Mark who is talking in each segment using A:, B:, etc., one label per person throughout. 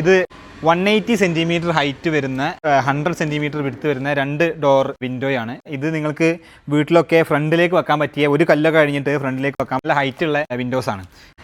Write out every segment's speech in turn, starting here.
A: ഇത് one eighty centimetre height വരുന്ന hundred centimetre വിടുത്ത് വരുന്ന രണ്ട് ഡോർ വിൻഡോയാണ് ഇത് നിങ്ങൾക്ക് വീട്ടിലൊക്കെ ഫ്രണ്ടിലേക്ക് വെക്കാൻ പറ്റിയ ഒരു കല്ലൊക്കെ കഴിഞ്ഞിട്ട് ഫ്രണ്ടിലേക്ക് വെക്കാൻ നല്ല ഹൈറ്റ് ഉള്ള വിൻഡോസ് ആണ്.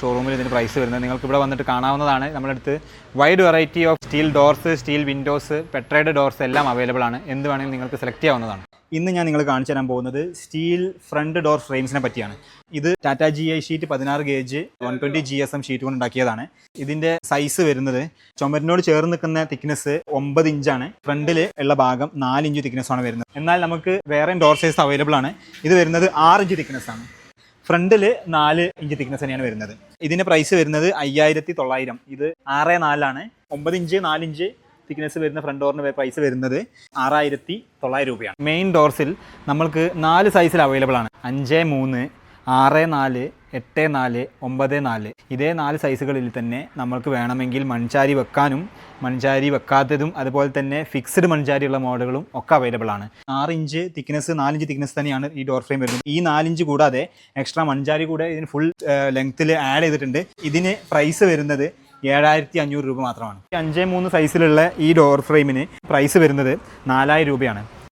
A: ഷോറൂമിൽ ഇതിന് പ്രൈസ് വരുന്നത്. നിങ്ങൾക്ക് ഇവിടെ വന്നിട്ട് കാണാവുന്നതാണ്. നമ്മളടുത്ത് wide variety of steel doors steel windows പെട്രൈഡ് doors എല്ലാം അവൈലബിൾ ആണ്. എന്ത് വേണമെങ്കിലും നിങ്ങൾക്ക് സെലക്ട് ചെയ്യാവുന്നതാണ്. ഇന്ന് ഞാൻ നിങ്ങൾ കാണിച്ചു തരാൻ പോകുന്നത് സ്റ്റീൽ ഫ്രണ്ട് ഡോർ ഫ്രെയിംസിനെ പറ്റിയാണ്. ഇത് ടാറ്റ ജി ഐ ഷീറ്റ് പതിനാറ് gauge one twenty G S M sheet കൊണ്ട് ഉണ്ടാക്കിയതാണ്. ഇതിന്റെ സൈസ് വരുന്നത് ചുമരിനോട് ചേർന്ന് നിൽക്കുന്ന തിക്നെസ് ഒമ്പത് ഇഞ്ചാണ്. ഫ്രണ്ടിൽ ഉള്ള ഭാഗം നാല് ഇഞ്ച് തിക്നെസ് ആണ് വരുന്നത്. എന്നാൽ നമുക്ക് വേറെ ഡോർ സൈസ് അവൈലബിൾ ആണ്. ഇത് വരുന്നത് ആറ് ഇഞ്ച് തിക്നെസ് ആണ്. ഫ്രണ്ടിൽ നാല് ഇഞ്ച് തിക്നെസ് തന്നെയാണ് വരുന്നത്. ഇതിന്റെ പ്രൈസ് വരുന്നത് അയ്യായിരത്തി തൊള്ളായിരം ഇത് ആറ് നാലാണ് ഒമ്പത് ഇഞ്ച് നാല് ഇഞ്ച് തിക്നെസ് വരുന്ന ഫ്രണ്ട് ഡോറിന് പ്രൈസ് വരുന്നത് ആറായിരത്തി തൊള്ളായിരം രൂപയാണ് മെയിൻ ഡോർസിൽ നമ്മൾക്ക് നാല് സൈസിൽ അവൈലബിൾ ആണ്. അഞ്ച് മൂന്ന് ആറ് നാല് എട്ട് നാല് ഒമ്പത് നാല്. ഇതേ നാല് സൈസുകളിൽ തന്നെ നമ്മൾക്ക് വേണമെങ്കിൽ മൺചാരി വെക്കാനും മൺചാരി വെക്കാത്തതും അതുപോലെ തന്നെ ഫിക്സ്ഡ് മൺചാരിയുള്ള മോഡലുകളും ഒക്കെ അവൈലബിൾ ആണ്. ആറ് ഇഞ്ച് തിക്നെസ് നാലിഞ്ച് തിക്നെസ് തന്നെയാണ് ഈ ഡോർ ഫ്രെയിം വരുന്നത്. ഈ നാലിഞ്ച് കൂടാതെ എക്സ്ട്രാ മൺചാരി കൂടെ ഇതിന് ഫുൾ ലെങ്ത്തിൽ ആഡ് ചെയ്തിട്ടുണ്ട്. ഇതിന് പ്രൈസ് വരുന്നത് ഏഴായിരത്തി അഞ്ഞൂറ് രൂപ മാത്രമാണ്. അഞ്ച് മൂന്ന് സൈസിലുള്ള ഈ ഡോർ ഫ്രെയിമിന് പ്രൈസ് വരുന്നത് നാലായിരം രൂപയാണ്.